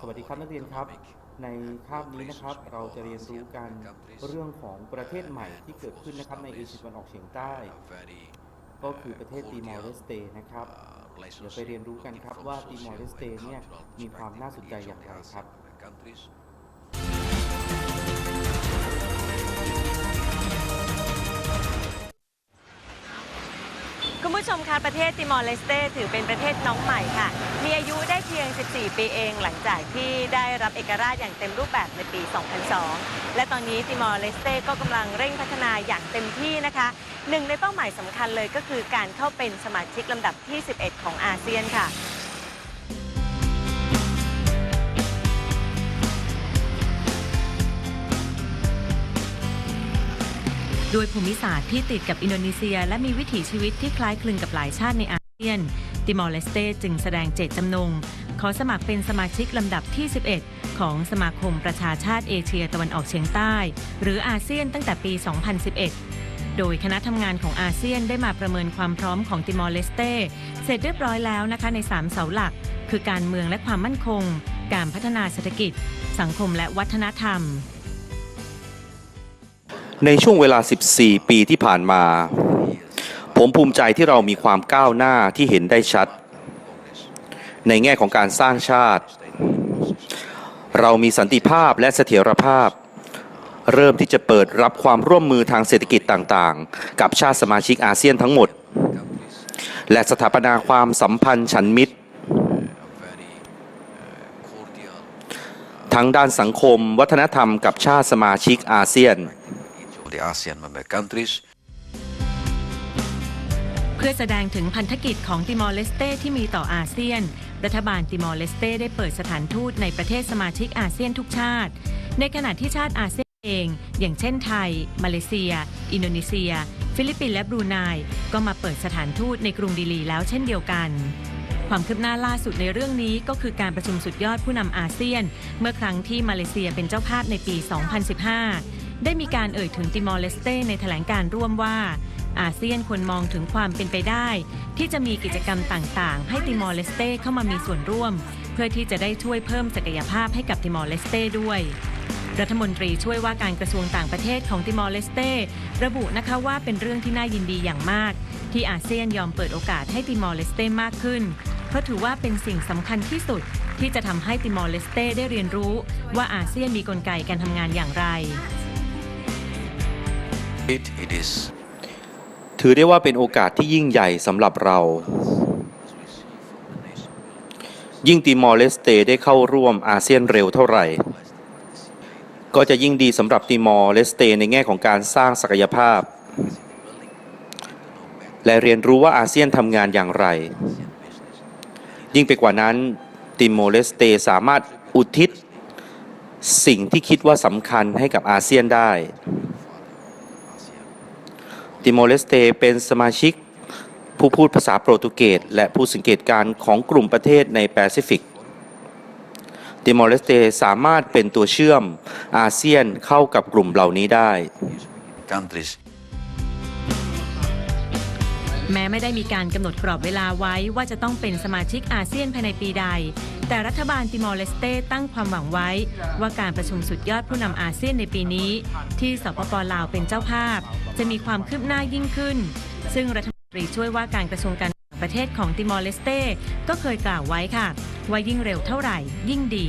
สวัสดีครับนักเรียนครับ ในคาบนี้นะครับ เราจะเรียนรู้กันเรื่องของประเทศใหม่ที่เกิดขึ้นนะครับในเอเชียตะวันออกเฉียงใต้ ก็คือประเทศติมอร์เลสเตนะครับเดี๋ยวไปเรียนรู้กันครับว่าติมอร์เลสเตเนี่ยมีความน่าสนใจอย่างไรครับ คุณผู้ชมคะประเทศติมอร์เลสเตถือเป็นประเทศน้องใหม่ค่ะ มีอายุได้เพียง 14 ปีเองหลังจากที่ได้รับเอกราชอย่างเต็มรูปแบบในปี 2002 และตอนนี้ติมอร์เลสเตก็กำลังเร่งพัฒนาอย่างเต็มที่นะคะ หนึ่งในเป้าหมายสำคัญเลยก็คือการเข้าเป็นสมาชิกลำดับที่ 11 ของอาเซียนค่ะ ด้วยภูมิศาสตร์ที่ติดกับอินโดนีเซีย และมีวิถีชีวิตที่คล้ายคลึงกับหลายชาติในอาเซียน ติมอร์เลสเตจึงแสดงเจตจำนง ขอสมัครเป็นสมาชิกลำดับที่ 11 ของสมาคมประชาชาติเอเชียตะวันออกเฉียงใต้ หรืออาเซียนตั้งแต่ปี 2011 โดยคณะทำงานของอาเซียนได้มาประเมินความพร้อมของติมอร์เลสเตเสร็จเรียบร้อยแล้วนะคะใน 3 เสาหลัก คือการเมืองและความมั่นคง การพัฒนาเศรษฐกิจ สังคมและวัฒนธรรม ในช่วงเวลา 14 ปีที่ผ่านมา ผมภูมิใจที่เรามีความก้าวหน้าที่เห็นได้ชัด ในแง่ของการสร้างชาติ เรามีสันติภาพและเสถียรภาพ เริ่มที่จะเปิดรับความร่วมมือทางเศรษฐกิจต่างๆ กับชาติสมาชิกอาเซียนทั้งหมด และสถาปนาความสัมพันธ์ฉันมิตร ทั้งด้านสังคม วัฒนธรรมกับชาติสมาชิกอาเซียน of the ASEAN member countries. เพื่อแสดงถึงพันธกิจของติมอร์เลสเตที่มีต่ออาเซียน รัฐบาลติมอร์เลสเตได้เปิดสถานทูตในประเทศสมาชิกอาเซียนทุกชาติ ในขณะที่ชาติอาเซียนเอง อย่างเช่นไทย มาเลเซีย อินโดนีเซีย ฟิลิปปินส์และบรูไนก็มาเปิดสถานทูตในกรุงดิลีแล้วเช่นเดียวกันความคืบหน้าล่าสุดในเรื่องนี้ก็คือการประชุมสุดยอดผู้นำอาเซียน เมื่อครั้งที่มาเลเซียเป็นเจ้าภาพในปี 2015 ได้มีการเอ่ยถึงติมอร์เลสเตในแถลงการร่วมว่า อาเซียนควรมองถึงความเป็นไปได้ ที่จะมีกิจกรรมต่างๆ ให้ติมอร์เลสเตเข้ามามีส่วนร่วม เพื่อที่จะได้ช่วยเพิ่มศักยภาพให้กับติมอร์เลสเตด้วยรัฐมนตรีช่วยว่าการกระทรวงต่างประเทศของติมอร์เลสเตระบุนะคะว่าเป็นเรื่องที่น่ายินดีอย่างมาก ที่อาเซียนยอมเปิดโอกาสให้ติมอร์เลสเตมากขึ้น เพราะถือว่าเป็นสิ่งสำคัญที่สุด ที่จะทำให้ติมอร์เลสเตได้เรียนรู้ ว่าอาเซียนมีกลไกการทำงานอย่างไร It, it is ถือได้ว่าเป็นโอกาสที่ยิ่งใหญ่สำหรับเรา ยิ่งติมอร์เลสเตได้เข้าร่วมอาเซียนเร็วเท่าไหร่ ก็จะยิ่งดีสำหรับติมอร์เลสเตในแง่ของการสร้างศักยภาพ และเรียนรู้ว่าอาเซียนทำงานอย่างไร ยิ่งไปกว่านั้นติมอร์เลสเตสามารถอุทิศสิ่งที่คิดว่าสำคัญให้กับอาเซียนได้ ติโมเลสเตเป็นสมาชิก ผู้พูดภาษาโปรตุเกสและผู้สังเกตการณ์ของกลุ่มประเทศในแปซิฟิกติโมเลสเตสามารถเป็นตัวเชื่อมอาเซียนเข้ากับกลุ่มเหล่านี้ได้ แม้ไม่ได้มีการกำหนดกรอบเวลาไว้ว่าจะต้องเป็นสมาชิกอาเซียนภายในปีใด แต่รัฐบาลติมอร์เลสเตตั้งความหวังไว้ ว่าการประชุมสุดยอดผู้นำอาเซียนในปีนี้ ที่สปปลาวเป็นเจ้าภาพ จะมีความคืบหน้ายิ่งขึ้น ซึ่งรัฐมนตรีช่วยว่าการกระทรวงการต่างประเทศของติมอร์เลสเตก็เคยกล่าวไว้ค่ะ ว่ายิ่งเร็วเท่าไหร่ยิ่งดี